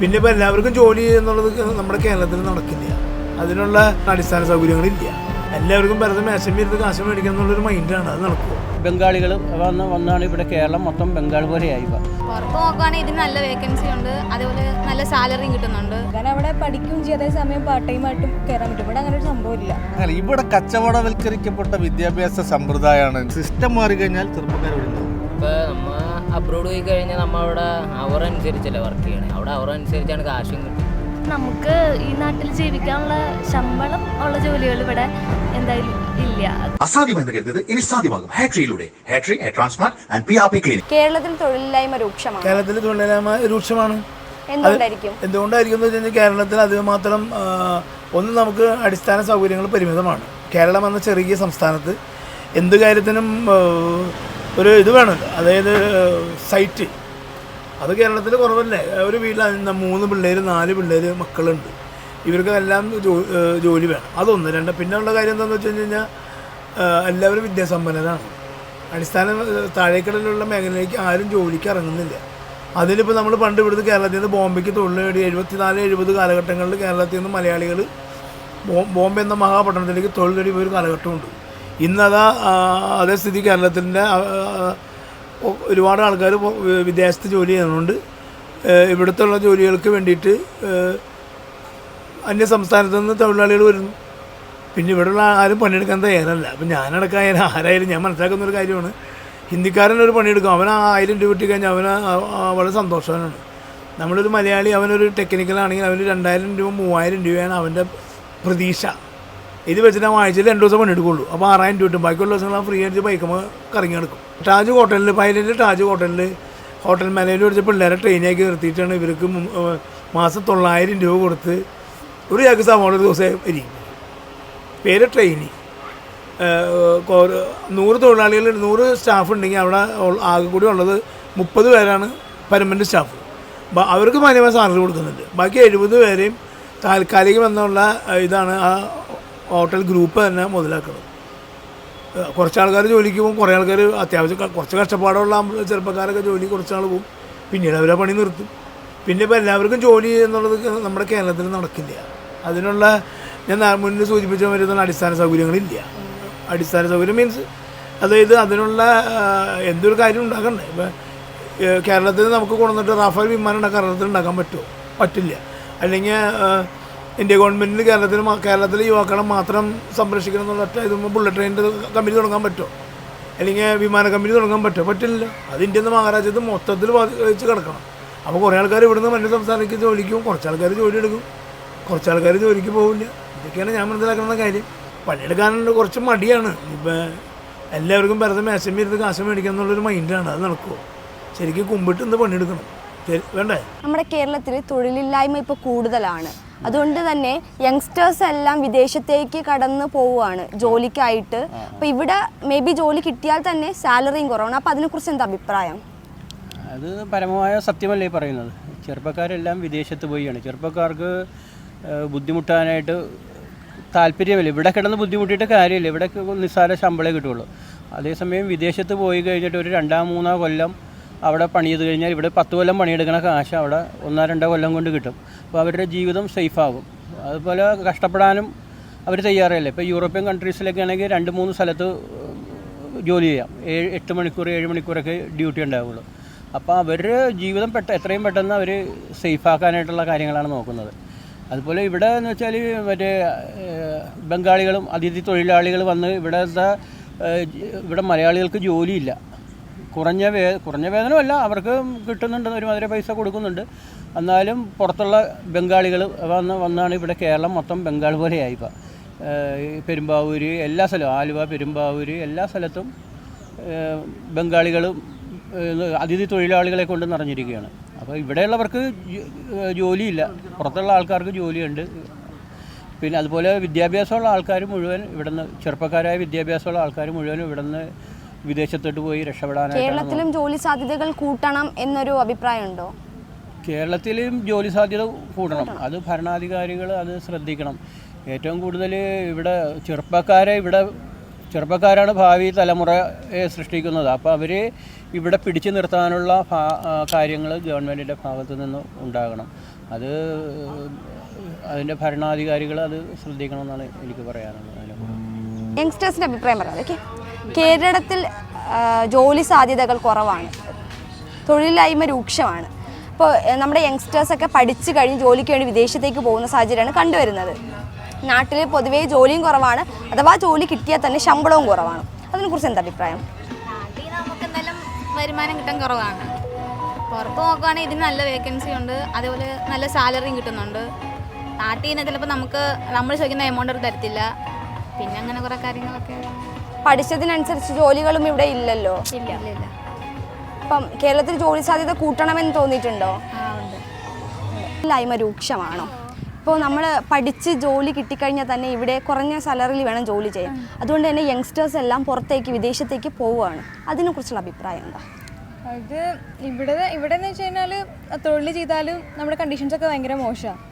പിന്നെ ഇപ്പോൾ എല്ലാവർക്കും ജോലി എന്നുള്ളത് നമ്മുടെ കേരളത്തിൽ നടക്കില്ല. അതിനുള്ള അടിസ്ഥാന സൗകര്യങ്ങളില്ല. എല്ലാവർക്കും വെറുതെ മേശം ഇരുന്ന് കാശ് മേടിക്കുക എന്നുള്ളൊരു മൈൻഡാണ് അത് നടക്കുക ബംഗാളികൾ വന്ന് വന്നാണ് ഇവിടെ കേരളം മൊത്തം ബംഗാൾ പോലെയായി ആയി പുറത്ത് നോക്കുകയാണെങ്കിൽ ഇതിന് നല്ല വേക്കൻസി ഉണ്ട്. അതേപോലെ നല്ല സാലറിയും കിട്ടുന്നുണ്ട്. കാരണം അവിടെ പഠിക്കുകയും ചെയ്യും. അതേസമയം പാർട്ട് ടൈം ആയിട്ടും കയറാൻ പറ്റും. ഇവിടെ അങ്ങനെ ഒരു സംഭവമില്ല അല്ല ഇവിടെ കച്ചവടവൽക്കരിക്കപ്പെട്ട വിദ്യാഭ്യാസ സമ്പ്രദായമാണ്. സിസ്റ്റം മാറി കഴിഞ്ഞാൽ ചെറുപ്പക്കാർ ചെറുപ്പക്കാരോട് ഇപ്പോൾ നമ്മ അബ്രോഡ് പോയി കഴിഞ്ഞാൽ നമ്മൾ അവിടെ അവർ അനുസരിച്ചല്ലേ വർക്ക് ചെയ്യണേ. അവിടെ അവർ അനുസരിച്ചാണ് കാശും കിട്ടുന്നത് നമുക്ക് ഈ നാട്ടിൽ ജീവിക്കാനുള്ള ശമ്പളം ഉള്ള ജോലികൾ ഇവിടെ എന്തായാലും ഇല്ല. അസാധ്യമെന്ന് കരുതത് ഇനി സാധ്യമാകും. ഹാട്രിയിലൂടെ Hatri hair transplant and P R P clinic കേരളത്തിൽ തൊഴിലില്ലായ്മ രൂക്ഷമാണ്? കേരളത്തിൽ തൊഴിലില്ലായ്മ രൂക്ഷമാണ്. എന്തുകൊണ്ടായിരിക്കും? എന്തുകൊണ്ടായിരിക്കും എന്ന് വെച്ചാൽ കേരളത്തിൽ അത് മാത്രം ഒന്ന് നമുക്ക് അടിസ്ഥാന സൗകര്യങ്ങൾ പരിമിതമാണ്. കേരളം എന്ന ചെറിയ സംസ്ഥാനത്ത് എന്ത് കാര്യത്തിനും ഒരു ഇത് വേണം. അതായത് സൈറ്റ്. അത് കേരളത്തിൽ കുറവല്ലേ? ഒരു വീട്ടിൽ മൂന്ന് പിള്ളേർ നാല് പിള്ളേർ മക്കളുണ്ട്. ഇവർക്കെല്ലാം എല്ലാം ജോലി വേണം. അതൊന്ന്. രണ്ട് പിന്നെയുള്ള കാര്യം എന്താണെന്ന് വെച്ച് കഴിഞ്ഞാൽ എല്ലാവരും വിദ്യാസമ്പന്നരാണ്. അടിസ്ഥാന താഴേക്കടലിലുള്ള മേഖലയിലേക്ക് ആരും ജോലിക്ക് ഇറങ്ങുന്നില്ല. അതിലിപ്പോൾ നമ്മൾ പണ്ട് ഇവിടുന്ന് കേരളത്തിൽ നിന്ന് ബോംബെക്ക് തൊഴിൽ നേടി എഴുപത്തി നാല് എഴുപത് കാലഘട്ടങ്ങളിൽ കേരളത്തിൽ നിന്ന് മലയാളികൾ ബോംബെ എന്ന മഹാപട്ടണത്തിലേക്ക് തൊഴിൽ നേടിയ ഒരു കാലഘട്ടമുണ്ട്. ഇന്നതാ അതേ സ്ഥിതി കേരളത്തിന്റെ ഒരുപാട് ആൾക്കാർ വിദേശത്ത് ജോലി ചെയ്യുന്നുണ്ട്. ഇവിടുത്തുള്ള ജോലികൾക്ക് വേണ്ടിയിട്ട് അന്യ സംസ്ഥാനത്തു നിന്ന് തൊഴിലാളികൾ വരുന്നു. പിന്നെ ഇവിടെയുള്ള ആരും പണിയെടുക്കാൻ തയ്യാറല്ല. അപ്പം ഞാനടക്കം ആരായാലും ഞാൻ മനസ്സിലാക്കുന്ന ഒരു കാര്യമാണ്. ഹിന്ദിക്കാരൻ ഒരു പണിയെടുക്കും. അവൻ ആയിരം രൂപ കിട്ടി കഴിഞ്ഞാൽ അവന് വളരെ സന്തോഷവാനാണ്. നമ്മളൊരു മലയാളി അവനൊരു ടെക്നിക്കലാണെങ്കിൽ അവന് രണ്ടായിരം രൂപ മൂവായിരം രൂപയാണ് അവന്റെ പ്രതീക്ഷ. ഇത് വെച്ചിട്ട് ആഴ്ചയിൽ രണ്ട് ദിവസം പണിയെടുക്കുള്ളൂ അപ്പോൾ ആറായിരം രൂപ കിട്ടും. ബാക്കിയുള്ള ദിവസങ്ങൾ ഫ്രീ ആയിട്ട് ബൈക്കുമ്പോൾ കറങ്ങി നടക്കും. ടാജ് ഹോട്ടലിൽ പൈലറ്റ് ടാജ് ഹോട്ടലിൽ ഹോട്ടൽ മാനേജർ പഠിച്ച പിള്ളേരെ ട്രെയിനാക്കി നിർത്തിയിട്ടാണ് ഇവർക്ക് മാസം തൊള്ളായിരം രൂപ കൊടുത്ത് ഒരു ചാക്ക് സവാള ഒരു ദിവസം ഇരിക്കും. പേര് ട്രെയിനി നൂറ് തൊഴിലാളികൾ നൂറ് സ്റ്റാഫ് ഉണ്ടെങ്കിൽ അവിടെ ആകെ കൂടി ഉള്ളത് മുപ്പത് പേരാണ് പെർമനന്റ് സ്റ്റാഫ് അവർക്ക് മാന്യമായ സാലറി കൊടുക്കുന്നുണ്ട്. ബാക്കി എഴുപത് പേരെയും താൽക്കാലികം എന്നുള്ള ഇതാണ് ആ ഹോട്ടൽ ഗ്രൂപ്പ് തന്നെ മുതലാക്കണം. കുറച്ച് ആൾക്കാർ ജോലിക്ക് പോകും കുറേ ആൾക്കാർ അത്യാവശ്യം കുറച്ച് കഷ്ടപ്പാടുള്ള ചെറുപ്പക്കാരൊക്കെ ജോലി കുറച്ച് ആൾ പോകും. പിന്നീട് അവരെ പണി നിർത്തും. പിന്നെ ഇപ്പോൾ എല്ലാവർക്കും ജോലി എന്നുള്ളത് നമ്മുടെ കേരളത്തിൽ നടക്കില്ല. അതിനുള്ള ഞാൻ മുന്നേ മുന്നിൽ സൂചിപ്പിച്ച വരുന്ന അടിസ്ഥാന സൗകര്യങ്ങളില്ല. അടിസ്ഥാന സൗകര്യം മീൻസ് അതായത് അതിനുള്ള എന്തൊരു കാര്യം ഉണ്ടാക്കണ്ടേ? ഇപ്പം കേരളത്തിൽ നമുക്ക് കൊണ്ടുവന്നിട്ട് റാഫേൽ വിമാനം ഉണ്ടാക്കാൻ കേരളത്തിൽ ഉണ്ടാക്കാൻ പറ്റുമോ? പറ്റില്ല. അല്ലെങ്കിൽ ഇന്ത്യ ഗവൺമെന്റിന് കേരളത്തിൽ കേരളത്തിലെ യുവാക്കളെ മാത്രം സംരക്ഷിക്കണം എന്നുള്ള ഒറ്റ ഇതുമ്പോൾ ബുള്ളറ്റ് ട്രെയിനിന്റെ കമ്പനി തുടങ്ങാൻ പറ്റുമോ? അല്ലെങ്കിൽ വിമാന കമ്പനി തുടങ്ങാൻ പറ്റുമോ? പറ്റില്ല അത് ഇന്ത്യ എന്ന മഹാരാജ്യത്ത് മൊത്തത്തിൽ വെച്ച് കിടക്കണം. അപ്പോൾ കുറേ ആൾക്കാർ ഇവിടുന്ന് മറ്റു സംസ്ഥാനത്തേക്ക് ജോലിക്കും കുറച്ച് ആൾക്കാർ ജോലി എടുക്കും. കുറച്ച് ആൾക്കാർ ജോലിക്ക് പോകില്ല ഇതൊക്കെയാണ് ഞാൻ മനസ്സിലാക്കുന്ന കാര്യം. പണിയെടുക്കാനുണ്ട് കുറച്ച് മടിയാണ്. ഇപ്പം എല്ലാവർക്കും വെറുതെ മേശം ഇരുന്ന് കാശ് മേടിക്കുക എന്നുള്ളൊരു മൈൻഡാണ് അത് നടക്കുമോ ശരിക്കും കുമ്പിട്ട് ഇന്ന് പണിയെടുക്കണം. വേണ്ടേ? നമ്മുടെ കേരളത്തിൽ തൊഴിലില്ലായ്മ ഇപ്പോൾ കൂടുതലാണ്. അതുകൊണ്ട് തന്നെ യങ്സ്റ്റേഴ്സ് എല്ലാം വിദേശത്തേക്ക് കടന്നു പോവുകയാണ് ജോലിക്കായിട്ട്. അപ്പോൾ ഇവിടെ മേ ബി ജോലി കിട്ടിയാൽ തന്നെ സാലറിയും കുറവാണ്. അപ്പോൾ അതിനെക്കുറിച്ച് എന്താ അഭിപ്രായം? അത് പരമമായ സത്യമല്ലേ പറയുന്നത്. ചെറുപ്പക്കാരെല്ലാം വിദേശത്ത് പോവുകയാണ്. ചെറുപ്പക്കാർക്ക് ബുദ്ധിമുട്ടാനായിട്ട് താല്പര്യമില്ല? ഇവിടെ കിടന്ന് ബുദ്ധിമുട്ടിയിട്ട് കാര്യമില്ല. ഇവിടെ നിസ്സാര ശമ്പളമേ കിട്ടുള്ളൂ അതേസമയം വിദേശത്ത് പോയി കഴിഞ്ഞിട്ട് ഒരു രണ്ടാം മൂന്നാം കൊല്ലം അവിടെ പണി ചെയ്ത് കഴിഞ്ഞാൽ ഇവിടെ പത്ത് കൊല്ലം പണിയെടുക്കണ കാശ് അവിടെ ഒന്നോ രണ്ടോ കൊല്ലം കൊണ്ട് കിട്ടും. അപ്പോൾ അവരുടെ ജീവിതം സേഫാകും അതുപോലെ കഷ്ടപ്പെടാനും അവർ തയ്യാറല്ലേ? ഇപ്പോൾ യൂറോപ്യൻ കൺട്രീസിലൊക്കെ ആണെങ്കിൽ രണ്ട് മൂന്ന് സ്ഥലത്ത് ജോലി ചെയ്യാം. ഏഴ് എട്ട് മണിക്കൂർ ഏഴ് മണിക്കൂറൊക്കെ ഡ്യൂട്ടി ഉണ്ടാവുള്ളൂ. അപ്പോൾ അവരുടെ ജീവിതം പെട്ട എത്രയും പെട്ടെന്ന് അവർ സേഫാക്കാനായിട്ടുള്ള കാര്യങ്ങളാണ് നോക്കുന്നത്. അതുപോലെ ഇവിടെ എന്ന് വെച്ചാൽ മറ്റേ ബംഗാളികളും അതിഥി തൊഴിലാളികൾ വന്ന് ഇവിടുത്തെ ഇവിടെ മലയാളികൾക്ക് ജോലിയില്ല. കുറഞ്ഞ വേ കുറഞ്ഞ വേതനമല്ല അവർക്ക് കിട്ടുന്നുണ്ട് ഒരുമാതിരി പൈസ കൊടുക്കുന്നുണ്ട്. എന്നാലും പുറത്തുള്ള ബംഗാളികൾ വന്ന് വന്നാണ് ഇവിടെ കേരളം മൊത്തം ബംഗാൾ പോലെയായി ഇപ്പം. പെരുമ്പാവൂര് എല്ലാ സ്ഥലവും ആലുവ പെരുമ്പാവൂര് എല്ലാ സ്ഥലത്തും ബംഗാളികളും അതിഥി തൊഴിലാളികളെ കൊണ്ട് നിറഞ്ഞിരിക്കുകയാണ്. അപ്പോൾ ഇവിടെയുള്ളവർക്ക് ജോലിയില്ല. പുറത്തുള്ള ആൾക്കാർക്ക് ജോലിയുണ്ട്. പിന്നെ അതുപോലെ വിദ്യാഭ്യാസമുള്ള ആൾക്കാർ മുഴുവൻ ഇവിടുന്ന് ചെറുപ്പക്കാരായ വിദ്യാഭ്യാസമുള്ള ആൾക്കാർ മുഴുവൻ ഇവിടുന്ന് വിദേശത്തോട്ട് പോയി രക്ഷപ്പെടാനായിട്ട് കേരളത്തിലും ജോലി സാധ്യതകൾ കൂട്ടണം എന്നൊരു അഭിപ്രായമുണ്ടോ? കേരളത്തിലും ജോലി സാധ്യത കൂടണം അത് ഭരണാധികാരികൾ അത് ശ്രദ്ധിക്കണം. ഏറ്റവും കൂടുതൽ ഇവിടെ ചെറുപ്പക്കാരെ ഇവിടെ ചെറുപ്പക്കാരാണ് ഭാവി തലമുറയെ സൃഷ്ടിക്കുന്നത്. അപ്പോൾ അവർ ഇവിടെ പിടിച്ചു നിർത്താനുള്ള കാര്യങ്ങൾ ഗവൺമെന്റിന്റെ ഭാഗത്തു നിന്ന് ഉണ്ടാകണം. അത് അതിന്റെ ഭരണാധികാരികൾ അത് ശ്രദ്ധിക്കണം എന്നാണ് എനിക്ക് പറയാനുള്ളത്. യങ്സ്റ്റേഴ്സിന്റെ അഭിപ്രായം പറയാം. ഓക്കെ. കേരളത്തിൽ ജോലി സാധ്യതകൾ കുറവാണ്. തൊഴിലില്ലായ്മ രൂക്ഷമാണ്. ഇപ്പോൾ നമ്മുടെ യങ്സ്റ്റേഴ്സൊക്കെ പഠിച്ചു കഴിഞ്ഞ് ജോലിക്ക് വേണ്ടി വിദേശത്തേക്ക് പോകുന്ന സാഹചര്യമാണ് കണ്ടുവരുന്നത്. നാട്ടിൽ പൊതുവേ ജോലിയും കുറവാണ്. അഥവാ ജോലി കിട്ടിയാൽ തന്നെ ശമ്പളവും കുറവാണ്. അതിനെക്കുറിച്ച് എന്താ അഭിപ്രായം? നാട്ടിൽ നമുക്ക് വരുമാനം കിട്ടാൻ കുറവാണ്. പുറത്ത് നോക്കുവാണെങ്കിൽ ഇതിന് നല്ല വേക്കൻസി ഉണ്ട്. അതേപോലെ നല്ല സാലറിയും കിട്ടുന്നുണ്ട്. നാട്ടിൽ നിന്ന് ചിലപ്പോൾ നമുക്ക് നമ്മൾ ചോദിക്കുന്ന എമൗണ്ട് അവർ തരത്തില്ല. പിന്നെ അങ്ങനെ കുറേ കാര്യങ്ങളൊക്കെ പഠിച്ചതിനനുസരിച്ച് ജോലികളും ഇവിടെ ഇല്ലല്ലോ? ഇല്ല. ഇല്ല അപ്പം കേരളത്തിൽ ജോലി സാധ്യത കൂട്ടണമെന്ന് തോന്നിയിട്ടുണ്ടോ? ഇല്ലായ്മ രൂക്ഷമാണോ? ഇപ്പോൾ നമ്മൾ പഠിച്ച് ജോലി കിട്ടിക്കഴിഞ്ഞാൽ തന്നെ ഇവിടെ കുറഞ്ഞ സാലറിയിൽ വേണം ജോലി ചെയ്യാൻ. അതുകൊണ്ട് തന്നെ യങ്സ്റ്റേഴ്സ് എല്ലാം പുറത്തേക്ക് വിദേശത്തേക്ക് പോവുകയാണ്. അതിനെക്കുറിച്ചുള്ള അഭിപ്രായം എന്താ? അത് ഇവിടെ ഇവിടെ എന്ന് വെച്ച് കഴിഞ്ഞാൽ തൊഴിൽ ചെയ്താലും നമ്മുടെ കണ്ടീഷൻസ് ഒക്കെ ഭയങ്കര മോശമാണ്.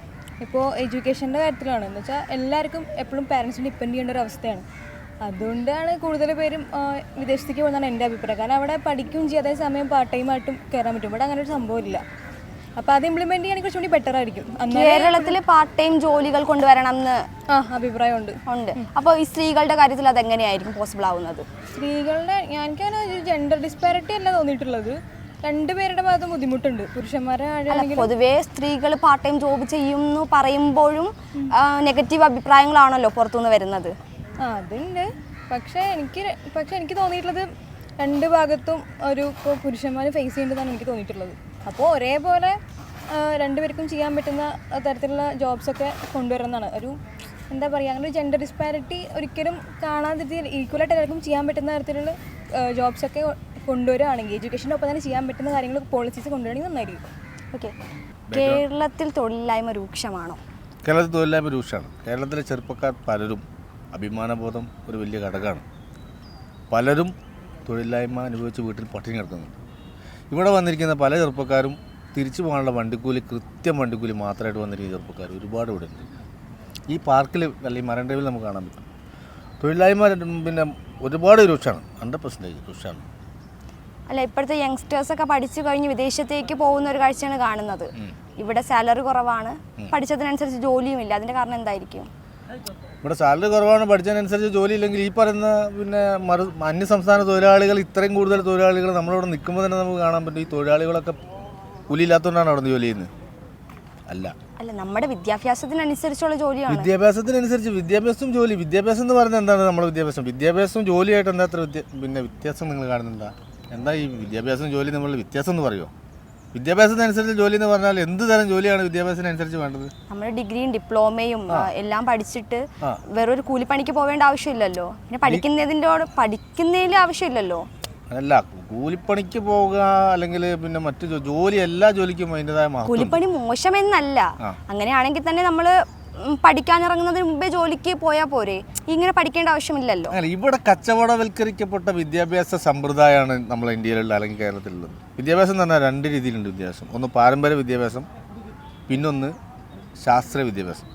ഇപ്പോൾ എഡ്യൂക്കേഷന്റെ കാര്യത്തിലാണ് എന്ന് വെച്ചാൽ എല്ലാവർക്കും എപ്പോഴും പാരൻസിനെ ഡിപ്പെൻഡ് ചെയ്യേണ്ട ഒരു അവസ്ഥയാണ്. അതുകൊണ്ടാണ് കൂടുതൽ പേരും വിദേശത്തേക്ക് പോകുന്നതാണ് എന്റെ അഭിപ്രായം. കാരണം അവിടെ പഠിക്കുകയും ചെയ്യും. അതേ സമയം പാർട്ട് ടൈം ആയിട്ടും കയറാൻ പറ്റും. ഇവിടെ അങ്ങനെ ഒരു സംഭവമില്ല. അപ്പൊ അത് ഇംപ്ലിമെന്റ് ചെയ്യാൻ കുറച്ചുകൂടി ബെറ്റർ ആയിരിക്കും. കേരളത്തിൽ പാർട്ട് ടൈം ജോലികൾ കൊണ്ടുവരണം എന്ന് അഭിപ്രായം അഭിപ്രായമുണ്ട്. ഉണ്ട്. അപ്പോൾ ഈ സ്ത്രീകളുടെ കാര്യത്തിൽ അത് എങ്ങനെയായിരിക്കും പോസിബിൾ ആവുന്നത്? സ്ത്രീകളുടെ ഒരു ജെൻഡർ ഡിസ്പാരിറ്റി അല്ല തോന്നിയിട്ടുള്ളത്. രണ്ടുപേരുടെ ഭാഗത്തും ബുദ്ധിമുട്ടുണ്ട്. പുരുഷന്മാരെ പൊതുവേ സ്ത്രീകൾ പാർട്ട് ടൈം ജോബ് ചെയ്യുന്നു പറയുമ്പോഴും നെഗറ്റീവ് അഭിപ്രായങ്ങളാണല്ലോ പുറത്തുനിന്ന് വരുന്നത്. ആ അതുണ്ട്. പക്ഷേ എനിക്ക് പക്ഷേ എനിക്ക് തോന്നിയിട്ടുള്ളത് രണ്ട് ഭാഗത്തും ഒരു ഇപ്പോൾ പുരുഷന്മാർ ഫേസ് ചെയ്യേണ്ടതാണ് എനിക്ക് തോന്നിയിട്ടുള്ളത്. അപ്പോൾ ഒരേപോലെ രണ്ടുപേർക്കും ചെയ്യാൻ പറ്റുന്ന തരത്തിലുള്ള ജോബ്സൊക്കെ കൊണ്ടുവരുന്നതാണ്. ഒരു എന്താ പറയുക അങ്ങനെ ഒരു ജെൻഡർ ഡിസ്പാരിറ്റി ഒരിക്കലും കാണാതെ ഈക്വലായിട്ട് എല്ലാവർക്കും ചെയ്യാൻ പറ്റുന്ന തരത്തിലുള്ള ജോബ്സൊക്കെ കൊണ്ടുവരികയാണെങ്കിൽ എഡ്യൂക്കേഷന്റെ ഒപ്പം തന്നെ ചെയ്യാൻ പറ്റുന്ന കാര്യങ്ങൾ പോളിസീസ് കൊണ്ടുവരികയാണെങ്കിൽ നന്നായിരിക്കും. ഓക്കെ കേരളത്തിൽ തൊഴിലില്ലായ്മ രൂക്ഷമാണോ? കേരളത്തിൽ തൊഴിലില്ലായ്മ രൂക്ഷമാണ്. കേരളത്തിലെ ചെറുപ്പക്കാർ പലരും അഭിമാനബോധം ഒരു വലിയ ഘടകമാണ്. പലരും തൊഴിലില്ലായ്മ അനുഭവിച്ച് വീട്ടിൽ പട്ടിണി കിടക്കുന്നുണ്ട്. ഇവിടെ വന്നിരിക്കുന്ന പല ചെറുപ്പക്കാരും തിരിച്ചു പോകാനുള്ള വണ്ടിക്കൂലി കൃത്യം വണ്ടിക്കൂലി മാത്രമായിട്ട് വന്നിരിക്കുന്ന ചെറുപ്പക്കാർ ഒരുപാട് ഇവിടെ ഉണ്ട്. ഈ പാർക്കിൽ അല്ലെങ്കിൽ മറൈൻ ഡ്രൈവിൽ നമുക്ക് കാണാൻ പറ്റും. തൊഴിലില്ലായ്മ പിന്നെ ഒരുപാട് രൂക്ഷമാണ് ഹൺഡ്രഡ് പെർസെന്റേജ് രൂക്ഷമാണ് അല്ല ഇപ്പോഴത്തെ യങ്സ്റ്റേഴ്സ് ഒക്കെ പഠിച്ചു കഴിഞ്ഞ് വിദേശത്തേക്ക് പോകുന്ന ഒരു കാഴ്ചയാണ് കാണുന്നത്. ഇവിടെ സാലറി കുറവാണ്. പഠിച്ചതിനനുസരിച്ച് ജോലിയും ഇല്ല അതിന്റെ കാരണം എന്തായിരിക്കും? ഇവിടെ സാലറി കുറവാണ് പഠിച്ചതിനനുസരിച്ച് ജോലി ഇല്ലെങ്കിൽ ഈ പറയുന്ന പിന്നെ മറു അന്യ സംസ്ഥാന തൊഴിലാളികൾ ഇത്രയും കൂടുതൽ തൊഴിലാളികൾ നമ്മളിവിടെ നിൽക്കുമ്പോൾ തന്നെ നമുക്ക് കാണാൻ പറ്റും. ഈ തൊഴിലാളികളൊക്കെ കൂലിയില്ലാത്തതുകൊണ്ടാണ് അവിടെ ജോലി ചെയ്യുന്നത്. അല്ല. അല്ല നമ്മുടെ വിദ്യാഭ്യാസത്തിനനുസരിച്ചുള്ള ജോലിയാണ്. വിദ്യാഭ്യാസത്തിനനുസരിച്ച് വിദ്യാഭ്യാസവും ജോലി. വിദ്യാഭ്യാസം എന്ന് പറയുന്നത് എന്താണ് നമ്മുടെ വിദ്യാഭ്യാസം? വിദ്യാഭ്യാസവും ജോലിയായിട്ട് എന്താ അത്ര വിദ്യ പിന്നെ വ്യത്യാസം നിങ്ങൾ കാണുന്നുണ്ടോ എന്താ? ഈ വിദ്യാഭ്യാസം ജോലി തമ്മിലുള്ള വ്യത്യാസം എന്ന് പറയുമോ വിദ്യാഭ്യാസത്തിനനുസരിച്ച് ജോലി എന്ന് പറഞ്ഞാൽ എന്ത് തരം ജോലിയാണ് വിദ്യാഭ്യാസത്തിനനുസരിച്ച് വേണ്ടത്? നമ്മൾ ഡിഗ്രിയും ഡിപ്ലോമയും എല്ലാം പഠിച്ചിട്ട്. വേറൊരു കൂലിപ്പണിക്ക് പോവേണ്ട ആവശ്യമില്ലല്ലോ. പിന്നെ പഠിക്കുന്നതിന്റെ പഠിക്കുന്നതിൽ ആവശ്യമില്ലല്ലോ. അല്ല കൂലിപ്പണിക്ക് പോവുക അല്ലെങ്കിൽ പിന്നെ മറ്റു ജോലി എല്ലാ ജോലിക്കും അതിന്റെതായ കൂലിപ്പണി മോശമെന്നല്ല. അങ്ങനെയാണെങ്കിൽ തന്നെ നമ്മൾ പഠിക്കാനിറങ്ങുന്നതിന് മുമ്പേ ജോലിക്ക് പോയാൽ പോരെ. ഇങ്ങനെ പഠിക്കേണ്ട ആവശ്യമില്ലല്ലോ. ഇവിടെ കച്ചവടവൽക്കരിക്കപ്പെട്ട വിദ്യാഭ്യാസ സമ്പ്രദായമാണ് നമ്മൾ ഇന്ത്യയിലുള്ള അല്ലെങ്കിൽ കേരളത്തിലുള്ളത്. വിദ്യാഭ്യാസം എന്ന് പറഞ്ഞാൽ രണ്ട് രീതിയിലുണ്ട് വിദ്യാഭ്യാസം. ഒന്ന് പാരമ്പര്യ വിദ്യാഭ്യാസം പിന്നൊന്ന് ശാസ്ത്ര വിദ്യാഭ്യാസം.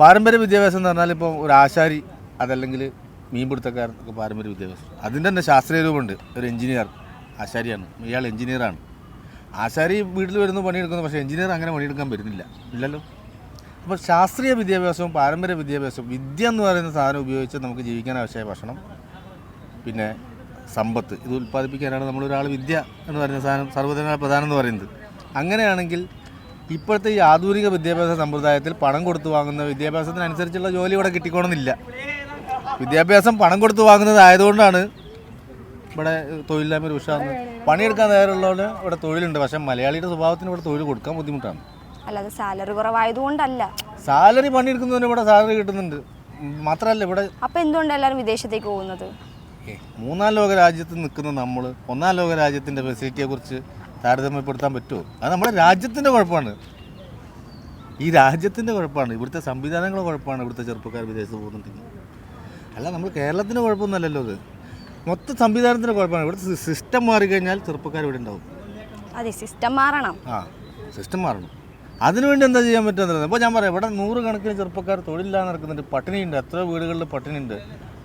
പാരമ്പര്യ വിദ്യാഭ്യാസം എന്ന് പറഞ്ഞാൽ ഇപ്പോൾ ഒരു ആശാരി അതല്ലെങ്കിൽ മീൻപിടുത്തക്കാരൻ ഒക്കെ പാരമ്പര്യ വിദ്യാഭ്യാസം. അതിന്റെ തന്നെ ശാസ്ത്രീയ രൂപമുണ്ട്. ഒരു എഞ്ചിനീയർ ആശാരിയാണ്. ഇയാൾ എഞ്ചിനീയറാണ്. ആശാരി വീട്ടിൽ വരുന്നു പണിയെടുക്കുന്നു പക്ഷേ എഞ്ചിനീയർ അങ്ങനെ പണിയെടുക്കാൻ വരുന്നില്ല. ഇല്ലല്ലോ? അപ്പോൾ ശാസ്ത്രീയ വിദ്യാഭ്യാസവും പാരമ്പര്യ വിദ്യാഭ്യാസവും വിദ്യ എന്ന് പറയുന്ന സാധനം ഉപയോഗിച്ച് നമുക്ക് ജീവിക്കാൻ ആവശ്യമായ ഭക്ഷണം പിന്നെ സമ്പത്ത്. ഇത് ഉൽപ്പാദിപ്പിക്കാനാണ് നമ്മളൊരാൾ വിദ്യ എന്ന് പറയുന്ന സാധനം സർവധന പ്രധാനം എന്ന് പറയുന്നത്. അങ്ങനെയാണെങ്കിൽ ഇപ്പോഴത്തെ ഈ ആധുനിക വിദ്യാഭ്യാസ സമ്പ്രദായത്തിൽ പണം കൊടുത്തു വാങ്ങുന്ന വിദ്യാഭ്യാസത്തിനനുസരിച്ചുള്ള ജോലി ഇവിടെ കിട്ടിക്കോണമെന്നില്ല. വിദ്യാഭ്യാസം പണം കൊടുത്ത് വാങ്ങുന്നത് ആയതുകൊണ്ടാണ് ഇവിടെ തൊഴിലില്ലായ്മ രൂക്ഷമാകുന്നത്. പണിയെടുക്കാൻ നേരമുള്ളവർ ഇവിടെ തൊഴിലുണ്ട്. പക്ഷേ മലയാളിയുടെ സ്വഭാവത്തിന് ഇവിടെ തൊഴിൽ കൊടുക്കാൻ ബുദ്ധിമുട്ടാണ്. അല്ലാതെ സാലറി കുറവായതുകൊണ്ടല്ല. സാലറി പണിയെടുക്കുന്നതിന് ഇവിടെ സാലറി കിട്ടുന്നുണ്ട്. മാത്രല്ല മാത്രമല്ല ഇവിടെ അപ്പൊ എന്തുകൊണ്ട് എല്ലാവരും വിദേശത്തേക്ക് പോകുന്നത്? ഏ, മൂന്നാം ലോക രാജ്യത്ത് നിൽക്കുന്ന നമ്മൾ ഒന്നാം ലോക രാജ്യത്തിന്റെ ഫെസിലിറ്റിയെ കുറിച്ച് താരതമ്യപ്പെടുത്താൻ പറ്റുമോ? അത് നമ്മുടെ രാജ്യത്തിന്റെ കുഴപ്പമാണ്. ഈ രാജ്യത്തിന്റെ കുഴപ്പമാണ്. ഇവിടുത്തെ സംവിധാനങ്ങളുടെ കുഴപ്പമാണ് ഇവിടുത്തെ ചെറുപ്പക്കാർ വിദേശത്ത് പോകുന്നുണ്ടെങ്കിൽ അല്ല നമ്മൾ കേരളത്തിന്റെ കുഴപ്പമൊന്നുമല്ലല്ലോ അത്. മൊത്തം സംവിധാനത്തിന്റെ കുഴപ്പമാണ്. ഇവിടുത്തെ സിസ്റ്റം മാറിക്കഴിഞ്ഞാൽ ചെറുപ്പക്കാർ ഇവിടെ ഉണ്ടാവും. അതെ സിസ്റ്റം മാറണം. ആ സിസ്റ്റം മാറണം. അതിനുവേണ്ടി എന്താ ചെയ്യാൻ പറ്റുന്നത് ഇപ്പോൾ ഞാൻ പറയാം ഇവിടെ നൂറുകണക്കിന് ചെറുപ്പക്കാർ തൊഴിലില്ലാതെ നടക്കുന്നുണ്ട്. പട്ടിണിയുണ്ട് എത്ര വീടുകളിൽ പട്ടിണിയുണ്ട്.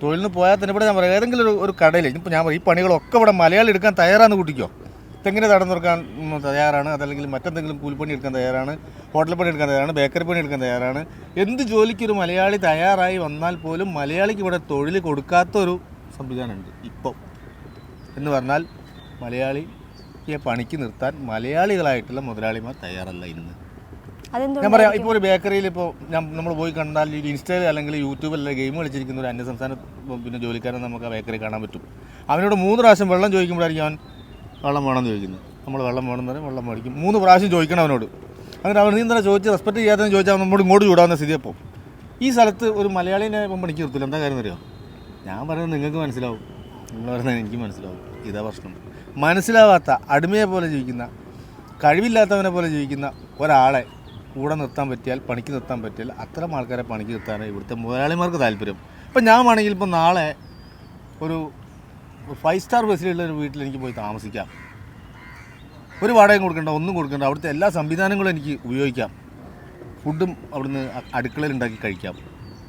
തൊഴിലിന് പോയാൽ തന്നെ ഇവിടെ ഞാൻ പറയാം ഏതെങ്കിലും ഒരു ഒരു കടയിൽ ഇപ്പോൾ ഞാൻ പറയാം ഈ പണികളൊക്കെ ഇവിടെ മലയാളി എടുക്കാൻ തയ്യാറാന്ന് കൂട്ടിക്കോ? തെങ്ങിന് തടം തുറക്കാൻ തയ്യാറാണ് അതല്ലെങ്കിൽ മറ്റെന്തെങ്കിലും കൂലിപ്പണി എടുക്കാൻ തയ്യാറാണ് ഹോട്ടൽ പണി എടുക്കാൻ തയ്യാറാണ് ബേക്കറി പണി എടുക്കാൻ തയ്യാറാണ്. എന്ത് ജോലിക്ക് ഒരു മലയാളി തയ്യാറായി വന്നാൽ പോലും മലയാളിക്ക് ഇവിടെ തൊഴിൽ കൊടുക്കാത്തൊരു സംവിധാനമുണ്ട് ഇപ്പം. എന്ന് പറഞ്ഞാൽ മലയാളിയെ പണിക്ക് നിർത്താൻ മലയാളികളായിട്ടുള്ള മുതലാളിമാർ തയ്യാറല്ല ഇന്ന്. ഞാൻ പറയാം ഇപ്പോൾ ഒരു ബേക്കറിയിൽ ഇപ്പോൾ നമ്മൾ പോയി കണ്ടാൽ ഇൻസ്റ്റയിൽ അല്ലെങ്കിൽ യൂട്യൂബിൽ ഗെയിം കളിച്ചിരിക്കുന്ന ഒരു അന്യസംസ്ഥാന പിന്നെ ജോലിക്കാരൻ നമുക്ക് ആ ബേക്കറി കാണാൻ പറ്റും. അവനോട് മൂന്ന് പ്രാവശ്യം വെള്ളം ചോദിക്കുമ്പോഴായിരിക്കും അവൻ വെള്ളം വേണമെന്ന് ചോദിക്കുന്നത്. നമ്മൾ വെള്ളം വേണമെന്ന് പറയും വെള്ളം മേടിക്കും മൂന്ന് പ്രാവശ്യം ചോദിക്കണം അവനോട്. അങ്ങനെ അവൻ നീ എന്താ ചോദിച്ച് റെസ്പെക്ട് ചെയ്യാത്തതെന്ന് ചോദിച്ചാൽ നമ്മൾ ഇങ്ങോട്ട് ചൂടാവുന്ന സ്ഥിതി അപ്പോൾ ഈ സ്ഥലത്ത് ഒരു മലയാളിനെ പണിക്ക് നിർത്തില്ല. എന്താ കാര്യം അറിയാം ഞാൻ പറയുന്നത് നിങ്ങൾക്ക് മനസ്സിലാവും. നിങ്ങൾ പറയുന്നത് എനിക്ക് മനസ്സിലാവും. ഇതാ പ്രശ്നം. മനസ്സിലാവാത്ത അടിമയെ പോലെ ജീവിക്കുന്ന കഴിവില്ലാത്തവനെ പോലെ ജീവിക്കുന്ന ഒരാളെ കൂടെ നിർത്താൻ പറ്റിയാൽ പണിക്ക് നിർത്താൻ പറ്റിയാൽ അത്തരം ആൾക്കാരെ പണിക്ക് നിർത്താനാണ് ഇവിടുത്തെ മുതലാളിമാർക്ക് താല്പര്യം. ഇപ്പം ഞാൻ വേണമെങ്കിൽ ഇപ്പം നാളെ ഒരു ഫൈവ് സ്റ്റാർ ബസ്സിലുള്ള ഒരു വീട്ടിൽ എനിക്ക് പോയി താമസിക്കാം. ഒരു വാടകയും കൊടുക്കണ്ട ഒന്നും കൊടുക്കണ്ട അവിടുത്തെ എല്ലാ സംവിധാനങ്ങളും എനിക്ക് ഉപയോഗിക്കാം. ഫുഡും അവിടുന്ന് അടുക്കളയിൽ ഉണ്ടാക്കി കഴിക്കാം.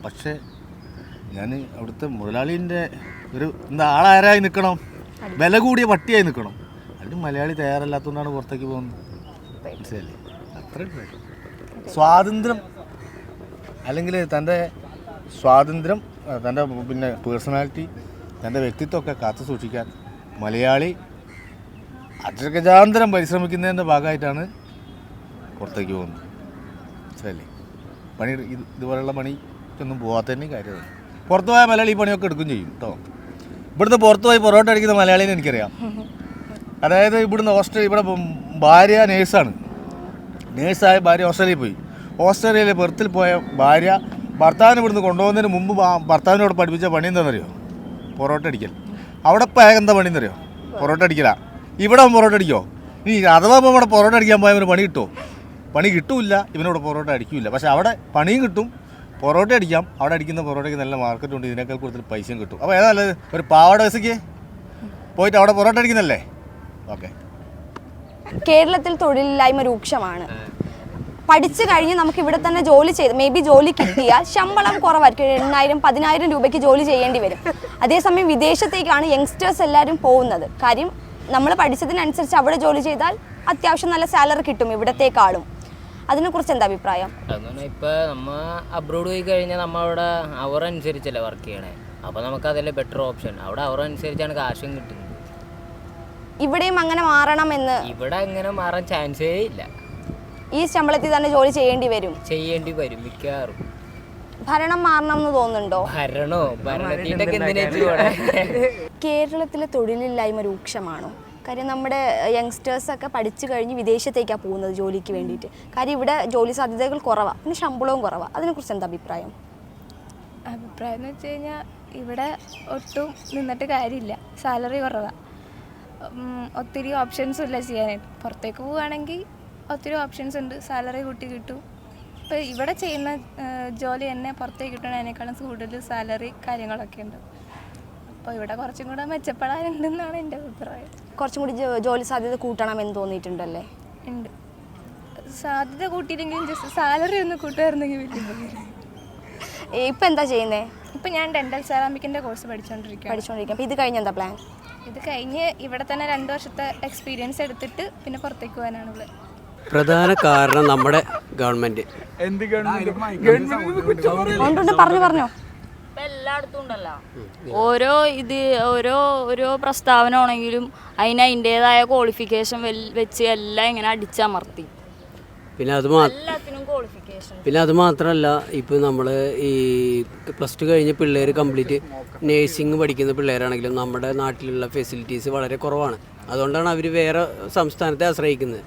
പക്ഷേ ഞാൻ അവിടുത്തെ മുതലാളീന്റെ ഒരു എന്താ ആളാരായി നിൽക്കണം? വില കൂടിയ പട്ടിയായി നിൽക്കണം. അതിന് മലയാളി തയ്യാറല്ലാത്തതുകൊണ്ടാണ് പുറത്തേക്ക് പോകുന്നത്. മനസ്സിലല്ലേ അത്രയും. സ്വാതന്ത്ര്യം അല്ലെങ്കിൽ തന്റെ സ്വാതന്ത്ര്യം തന്റെ പിന്നെ പേഴ്സണാലിറ്റി തന്റെ വ്യക്തിത്വമൊക്കെ കാത്തു സൂക്ഷിക്കാൻ മലയാളി അജഗജാന്തരം പരിശ്രമിക്കുന്നതിന്റെ ഭാഗമായിട്ടാണ് പുറത്തേക്ക് പോകുന്നത്. ശരി പണി ഇത് ഇതുപോലെയുള്ള പണിക്കൊന്നും പോകാത്തതിന്റെ കാര്യമാണ്. പുറത്തു പോയാൽ മലയാളി ഈ പണിയൊക്കെ എടുക്കും ചെയ്യും കേട്ടോ. ഇവിടുന്ന് പുറത്തു പോയി പൊറോട്ട അടിക്കുന്ന മലയാളീനെ എനിക്കറിയാം. അതായത് ഇവിടുന്ന് ഓസ്ട്രേലിയ ഇവിടെ ഭാര്യ നേഴ്സാണ് നേഴ്സായ ഭാര്യ ഓസ്ട്രേലിയയിൽ പോയി. ഓസ്ട്രേലിയയിലെ ബെർത്തിൽ പോയ ഭാര്യ ഭർത്താവിനെ ഇവിടുന്ന് കൊണ്ടുപോകുന്നതിന് മുമ്പ് ഭർത്താവിനോട് പഠിപ്പിച്ച പണി എന്താണെന്നറിയോ? പൊറോട്ട അടിക്കൽ. അവിടെ പോയാൽ എന്താ പണി എന്നറിയോ പൊറോട്ട അടിക്കലാ. ഇവിടെ പൊറോട്ട അടിക്കോ? ഇനി അഥവാ ഇവിടെ പൊറോട്ട അടിക്കാൻ പോയാൽ പണി കിട്ടുമോ? പണി കിട്ടൂല ഇവനോട് പൊറോട്ട അടിക്കില്ല. പക്ഷെ അവിടെ പണിയും കിട്ടും. പൊറോട്ട അടിക്കാം. അവിടെ അടിക്കുന്ന പൊറോട്ടയ്ക്ക് നല്ല മാർക്കറ്റ് ഉണ്ട്. ഇതിനേക്കാൾ കൂടുതൽ പൈസയും കിട്ടും. അപ്പോൾ ഏതാ ഒരു പാവാട വയസ്സയ്ക്ക് പോയിട്ട് അവിടെ പൊറോട്ട അടിക്കുന്നല്ലേ ഓക്കെ. കേരളത്തിൽ തൊഴിലില്ലായ്മ രൂക്ഷമാണ്. പഠിച്ചു കഴിഞ്ഞ് നമുക്ക് ഇവിടെ തന്നെ ജോലി ചെയ്ത് മേ ബി ജോലി കിട്ടിയാൽ ശമ്പളം കുറവായിരിക്കും. എണ്ണായിരം പതിനായിരം രൂപയ്ക്ക് ജോലി ചെയ്യേണ്ടി വരും. അതേസമയം വിദേശത്തേക്കാണ് യങ്സ്റ്റേഴ്സ് എല്ലാവരും പോകുന്നത്. കാര്യം നമ്മൾ പഠിച്ചതിനനുസരിച്ച് അവിടെ ജോലി ചെയ്താൽ അത്യാവശ്യം നല്ല സാലറി കിട്ടും ഇവിടത്തേക്കാളും. അതിനെക്കുറിച്ച് എന്താ അഭിപ്രായം? ഇപ്പോൾ നമ്മൾ അബ്രോഡ് പോയി കഴിഞ്ഞാൽ നമ്മൾ അവിടെ അവർ അനുസരിച്ചല്ലേ വർക്ക് ചെയ്യണേ. അപ്പോൾ നമുക്ക് അതല്ലേ ബെറ്റർ ഓപ്ഷൻ അവിടെ അവർ അനുസരിച്ചാണ് കാശും കിട്ടുന്നത്. ഇവിടെയും അങ്ങനെ മാറണമെന്ന് ഇവിടെ അങ്ങനെ മാറാൻ ചാൻസേ ഇല്ല. ഈ ശമ്പളത്തിൽ തന്നെ ജോലി ചെയ്യേണ്ടി വരും. ചെയ്യേണ്ടി വരും മിക്കവാറും. ഭരണം മാറണം എന്ന് തോന്നുന്നുണ്ടോ? ഭരണോ? കേരളത്തിലെ തൊഴിലില്ലായ്മ രൂക്ഷമാണോ? കാര്യം നമ്മുടെ യങ്സ്റ്റേഴ്സ് ഒക്കെ പഠിച്ചു കഴിഞ്ഞ് വിദേശത്തേക്കാണ് പോകുന്നത് ജോലിക്ക് വേണ്ടിയിട്ട്. കാര്യം ഇവിടെ ജോലി സാധ്യതകൾ കുറവാണ് പിന്നെ ശമ്പളവും കുറവാണ് അതിനെക്കുറിച്ച് എന്താ അഭിപ്രായം? അഭിപ്രായം എന്ന് വെച്ച് കഴിഞ്ഞാൽ ഇവിടെ ഒട്ടും നിന്നിട്ട് കാര്യമില്ല. സാലറി കുറവാണ് ഒത്തിരി ഓപ്ഷൻസ് ഇല്ല ചെയ്യാനായിട്ട്. പുറത്തേക്ക് പോവുകയാണെങ്കിൽ ഒത്തിരി ഓപ്ഷൻസ് ഉണ്ട്. സാലറി കൂട്ടി കിട്ടും. ഇപ്പോൾ ഇവിടെ ചെയ്യുന്ന ജോലി തന്നെ പുറത്തേക്ക് കിട്ടണതിനേക്കാളും കൂടുതൽ സാലറി കാര്യങ്ങളൊക്കെ ഉണ്ട്. അപ്പോൾ ഇവിടെ കുറച്ചും കൂടെ മെച്ചപ്പെടാനുണ്ടെന്നാണ് എന്റെ അഭിപ്രായം. കുറച്ചും കൂടി ജോലി സാധ്യത കൂട്ടണമെന്ന് തോന്നിയിട്ടുണ്ടല്ലേ? ഉണ്ട്. സാധ്യത കൂട്ടിയില്ലെങ്കിലും ജസ്റ്റ് സാലറി ഒന്ന് കൂട്ടുമായിരുന്നെങ്കിൽ. ഇപ്പം എന്താ ചെയ്യുന്നത് ഇപ്പം ഞാൻ ഡെന്റൽ സെറാമിക്കിന്റെ കോഴ്സ് പഠിച്ചുകൊണ്ടിരിക്കുക പഠിച്ചുകൊണ്ടിരിക്കുക അപ്പോൾ ഇത് കഴിഞ്ഞ എന്താ പ്ലാൻ ഇത് കഴിഞ്ഞ് ഇവിടെ തന്നെ രണ്ട് വർഷത്തെ എക്സ്പീരിയൻസ് എടുത്തിട്ട് പിന്നെ പുറത്തേക്ക് പോകാനാണ് ഉള്ളത് പ്രധാന കാരണം നമ്മുടെ ഗവൺമെന്റ് പറഞ്ഞു പറഞ്ഞോ. എല്ലായിടത്തും ഉണ്ടല്ലോ. ഓരോ ഇത് ഓരോ ഓരോ പ്രസ്താവന ആണെങ്കിലും അതിന് അതിന്റെതായ ക്വാളിഫിക്കേഷൻ വെച്ച് എല്ലാം ഇങ്ങനെ അടിച്ചമർത്തി. പിന്നെ അത് പിന്നെ അത് മാത്രമല്ല ഇപ്പോൾ നമ്മൾ ഈ പ്ലസ് ടു കഴിഞ്ഞ് പിള്ളേർ കംപ്ലീറ്റ് നേഴ്സിംഗ് പഠിക്കുന്ന പിള്ളേരാണെങ്കിലും നമ്മുടെ നാട്ടിലുള്ള ഫെസിലിറ്റീസ് വളരെ കുറവാണ്. അതുകൊണ്ടാണ് അവർ വേറെ സംസ്ഥാനത്തെ ആശ്രയിക്കുന്നത്.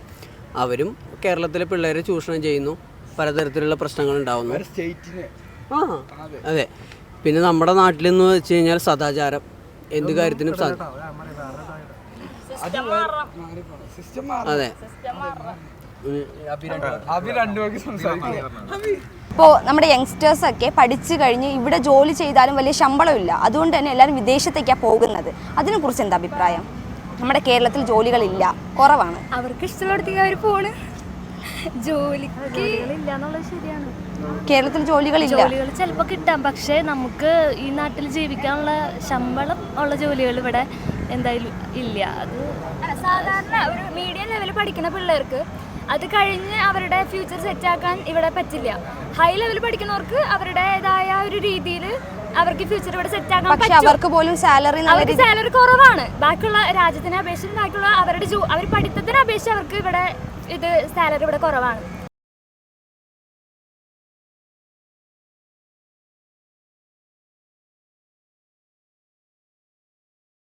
അവരും കേരളത്തിലെ പിള്ളേരെ ചൂഷണം ചെയ്യുന്നു. പലതരത്തിലുള്ള പ്രശ്നങ്ങൾ ഉണ്ടാവുന്നു. ആ അതെ. പിന്നെ നമ്മുടെ നാട്ടിലെന്ന് വെച്ച് കഴിഞ്ഞാൽ സദാചാരം. എന്ത് കാര്യത്തിനും അതെ. ഇപ്പോൾ നമ്മുടെ യങ്സ്റ്റേഴ്സ് ഒക്കെ പഠിച്ചു കഴിഞ്ഞ് ഇവിടെ ജോലി ചെയ്താലും വലിയ ശമ്പളമില്ല അതുകൊണ്ട് തന്നെ എല്ലാവരും വിദേശത്തേക്കാണ് പോകുന്നത്. അതിനെക്കുറിച്ച് എന്താ അഭിപ്രായം? നമ്മുടെ കേരളത്തിൽ ജോലികളില്ല കുറവാണ്. അവർക്ക് ഇഷ്ടമുള്ളിടത്തേക്ക് അവർ പോണ്. ജോലിക്ക് കേരളത്തിൽ ജോലികളില്ല ജോലികൾ ചിലപ്പോൾ കിട്ടാം. പക്ഷേ നമുക്ക് ഈ നാട്ടിൽ ജീവിക്കാനുള്ള ശമ്പളം ഉള്ള ജോലികൾ ഇവിടെ എന്തായാലും ഇല്ല. അത് സാധാരണ ഒരു മീഡിയം ലെവലിൽ പഠിക്കുന്ന പിള്ളേർക്ക് അത് കഴിഞ്ഞ് അവരുടെ ഫ്യൂച്ചർ സെറ്റ് ആക്കാൻ ഇവിടെ പറ്റില്ല. ഹൈ ലെവൽ പഠിക്കുന്നവർക്ക് അവരുടേതായ ഒരു രീതിയിൽ അവർക്ക് ഫ്യൂച്ചർ ഇവിടെ സെറ്റ് ആക്കാൻ പക്ഷെ അവർക്ക് പോലും സാലറി അവർക്ക് സാലറി കുറവാണ്. ബാക്കിയുള്ള രാജ്യത്തിനെ അപേക്ഷിച്ച് ബാക്കിയുള്ള അവരുടെ അവർ പഠിത്തത്തിനെ അപേക്ഷിച്ച് അവർക്ക് ഇവിടെ ഇത് സാലറി ഇവിടെ കുറവാണ്.